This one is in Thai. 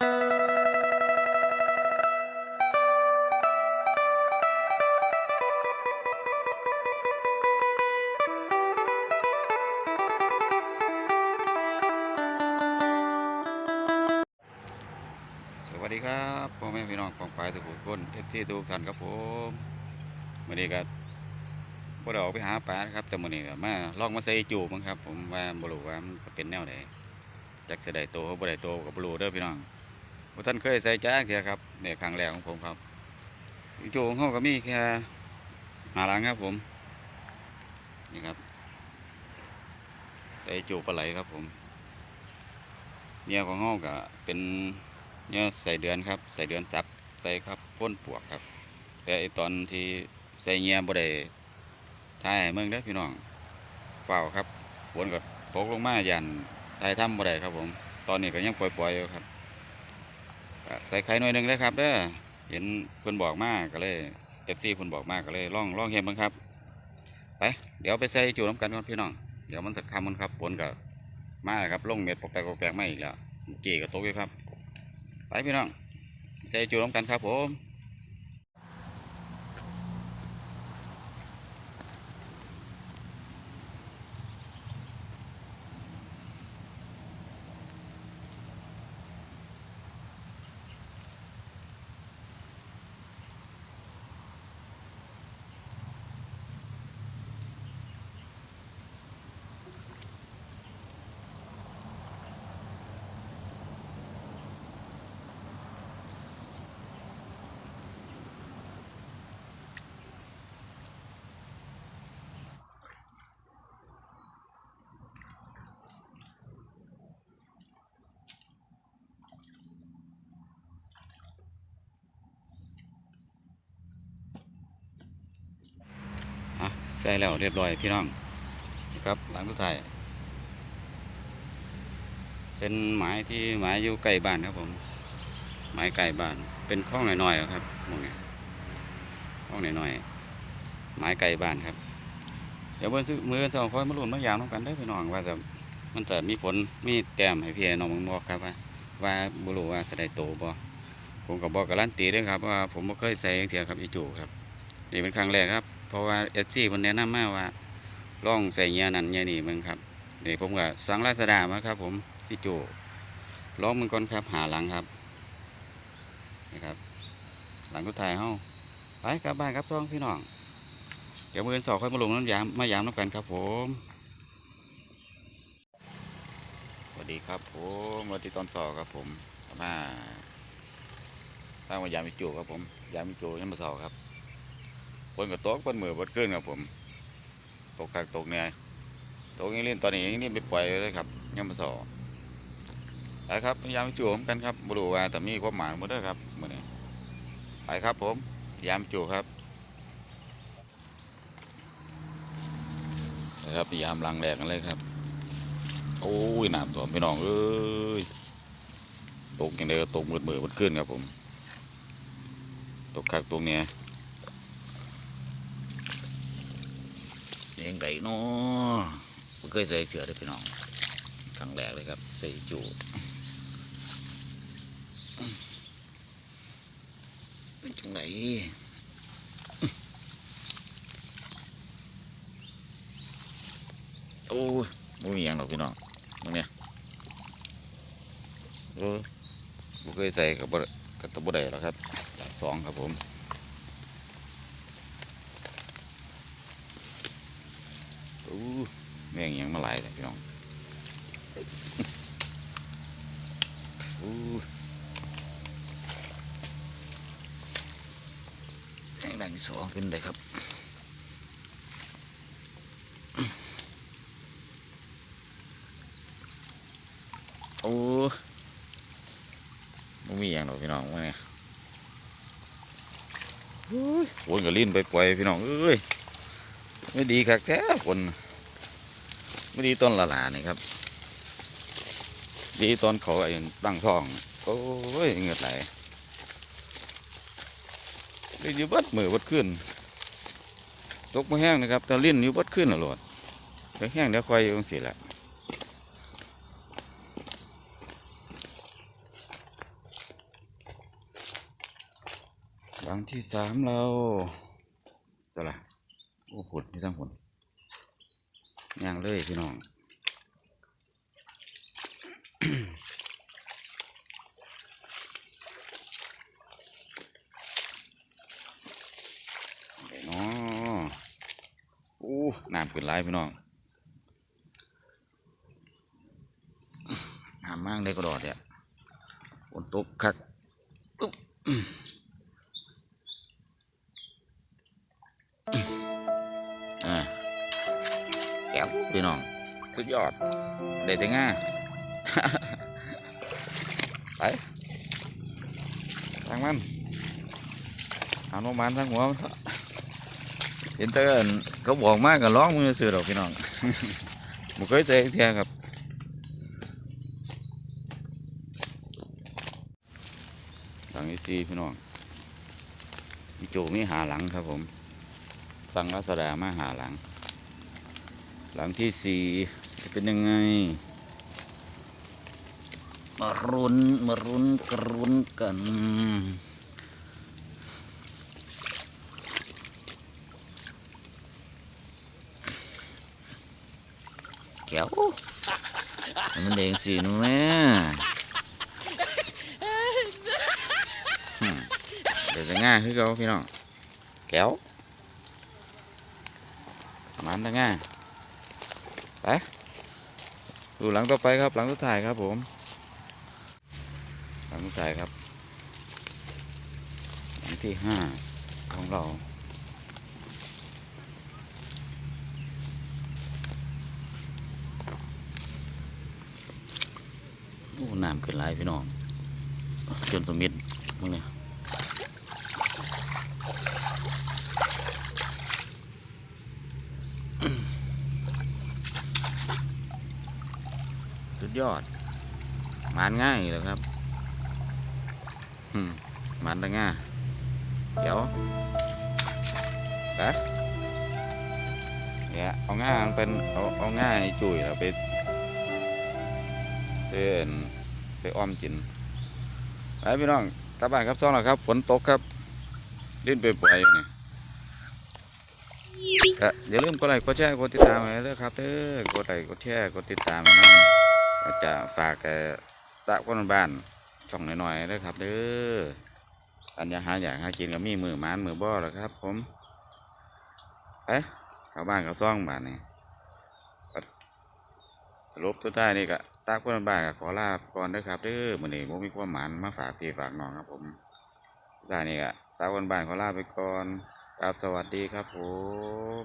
สวัสดีครับพ่อแม่พี่น้องของปลายทุกคนเอฟซีทุกท่านครับผมวันนี้ก็บ่ได้ออกไปหาปลาครับ แต่มื้อนี้ก็มาลองมาใส่จูบมั้งครับ ผมว่าบ่รู้ว่ามันจะเป็นแนวไหนจักสิได้โตหรือบ่ได้โตก็บ่รู้เด้อพี่น้อง บ่ท่านเคยใส่จ้าเที่ยครับเนี่ยครั้งแรกของผมครับจูของเฮาก็มีแค่หาหลังครับผมนี่ครับใส่จูปลาไหลครับผมเมียของเฮาก็เป็นเนี่ยใส่เดือนครับ ใส่เดือนซับใส่ครับพ่นปวกครับ แต่ไอตอนที่ใส่เงียบ่ได้ถ่ายให้เมืองได้พี่น้องเปล่าครับฝนก็ตกลงมายันถ่ายถ้ำบ่ได้ครับผม ตอนนี้ก็ยังปล่อยๆอยู่ครับ ใส่ไข่หน่อยหนึ่งนะครับเด้อเห็นเพิ่นบอกมากก็เลยเอฟซีเพิ่นบอกมากก็เลยล่องล่องเห็นมั้งครับ ไปเดี๋ยวไปใส่จูน้ำกันก่อนพี่น้องเดี๋ยวมันจะคำมันครับฝนก็มากครับล่องเม็ดปกแปกปกแปกไม่อีกแล้วเมื่อกี้ก็ตกอยู่ครับ ไปพี่น้องใส่จูร่วมกันครับผม ส่แล้วเรียบร้อยพี่น้องนี่ครับหลังสุดท้ายเป็นหมายที่หมายอยู่ใกล้บ้านครับผมหมายใกล้บ้าน เป็นคลองหน่อยๆครับมองนี้คลองหน่อยๆหมายไกลบ้านครับ เดี๋ยวเมื่อซื้อมือสองคอยมาลุ้นมายามน้องกันได้พี่น้องว่าจะมันจะมีผลมีแต้มให้พี่น้องมึงบอกครับว่าว่าบุรุว่าจะได้โตบ่ผมก็บอกกับร้านตีด้วยครับว่าผมบ่เคยใส่เทียครับอีจูครับนี่เป็นครั้งแรกครับ เพราะว่าเอสซีมันแนะนำมาว่าล่องใส่เงียนั่นเงียนี่มึงครับนี่ผมก็สั่งลาซาดามาครับ ผมอีจูลองมึงก่อนครับหาหลังครับนี่ครับ หลังกุดถ่ายเฮาไปกลับบ้านครับซ่องพี่น้องเดี๋ยวมืออสองค่อยมาลงน้ำยามมายามน้ำกันครับผมสวัสดีครับผมวันที่ตอนสอครับผมมาตั้งมายามมิจูครับผมยามมิจูยังมาสอครับ ฝนก็ตกฝนมือบดขึ้นครับผม ตกคักตกเนี่ยตกยังเล่นตอนนี้ยังนี่นไปปล่อยเลยครับยังมาสอไปครับพยายามจู่ผมกันครับบรูว่าแต่มีความหมายหมดเด้อครับมื่อนี้ไปครับผมพยายามจู่ครับไปครับพยายามลังแดกกันเลยครับ โอ้ยน้ำท่วมพี่น้องเอ้ยตกอย่างเดียวตกมืดมือบดขึ้นครับผม ตกคักตกเนี่ย ยังไงเนาะเคยใส่เสือได้พี่น้องครั้งแรกเลยครับใส่จูเป็นจังไหนโอ้ยไม่มีอย่างหรอกพี่น้องมึงเนี่ยโอ้ยผมเคยใส่กับบกับตะบุได้หรอครับสองครับผม อู้แม่งยังมาหลายเลยพี่น้องอู้แม่งดังสองขึ้นเลยครับโอ้ไม่มีอย่างหรอกพี่น้องว่าไงวนกับลิ้นไปปล่อยพี่น้องเอ้ยไม่ดีครับแท้คน ไม่ดีต้นละลานี่ครับ ดีต้นเขาไอ้ตั้งท้อง โอ้ยเงือไหลได้อยู่บัดมือบัดขึ้น ตกมาแห้งนะครับตะลิ่นอยู่บัดขึ้นหลอดเดี๋วแห้งเดี๋ยวควายอยู่ตรงสี่แหละหลังที่สามเราจะละโอ้หุ่นที่ตั้งหุ่ ย่างเลยพี่น้องเดี๋ยวเนาะอู้น้ำขึ้นไหลพี่น้องน้ำมั่งได้ก็ดอดเนี่ยฝนตกคักอึ๊บ พี่น้อง สุดยอดได้แต่ง่าไปทางมันเอานมันทั้งหัวเห็นแต่อันเขาบอกมากกับร้องมือสื่อดอกพี่น้องบุเคยเจอเทียครับหลังที่สี่พี่น้องมีโจมีหาหลังครับผม สั่งรัศดามาหาหลัง หลังที่สี่จะเป็นยังไง มารุนมารุนกรุนกัน แก้วมันเด้งสีนูแม่เดี๋ยวจะง่ายคือเขาพี่น้องแก้วมันจะง่าย ไปดูหลังต่อไปครับ หลังสุดท้ายครับผม หลังสุดท้ายครับ หลังที่ห้าของเราโอ้น้ำขึ้นหลายพี่น้องจนสมิธมึงเนี่ย ยอดมานง่ายเลยครับมมานได้ง่ายเดี๋ยวไปเนี่ยเอาง่ายเป็นเอาเอาง่ายจุยแล้วไปเดินไปอ้อมกินไปพี่น้องกลับบ้านครับซ่องแล้วครับ ฝนตกครับลื่นไปป่วยอยู่นี่อย่าลืมกดไลค์กดแชร์กดติดตามไว้เด้อครับเด้อกดไลค์กดแชร์กดติดตามนั่น จะฝากเอ่อตะคนบ้านช่องหน่อยๆเด้อครับเด้ออันยาหาอยากหากินก็มีมือหมานมือบ่อแล้วครับ ผมไปเข้าบ้านเขาซ่องบ้านนี่สรุปสุดท้ายนี่ก็ตากคนบ้านก็ขอลาไปก่อนเด้อครับเด้อมื้อนี้บ่มีความหมานมาฝากพี่ฝากน้องครับ ผมสุดท้านี่ก็ตากคนบ้านขอลาไปก่อนครับสวัสดีครับผม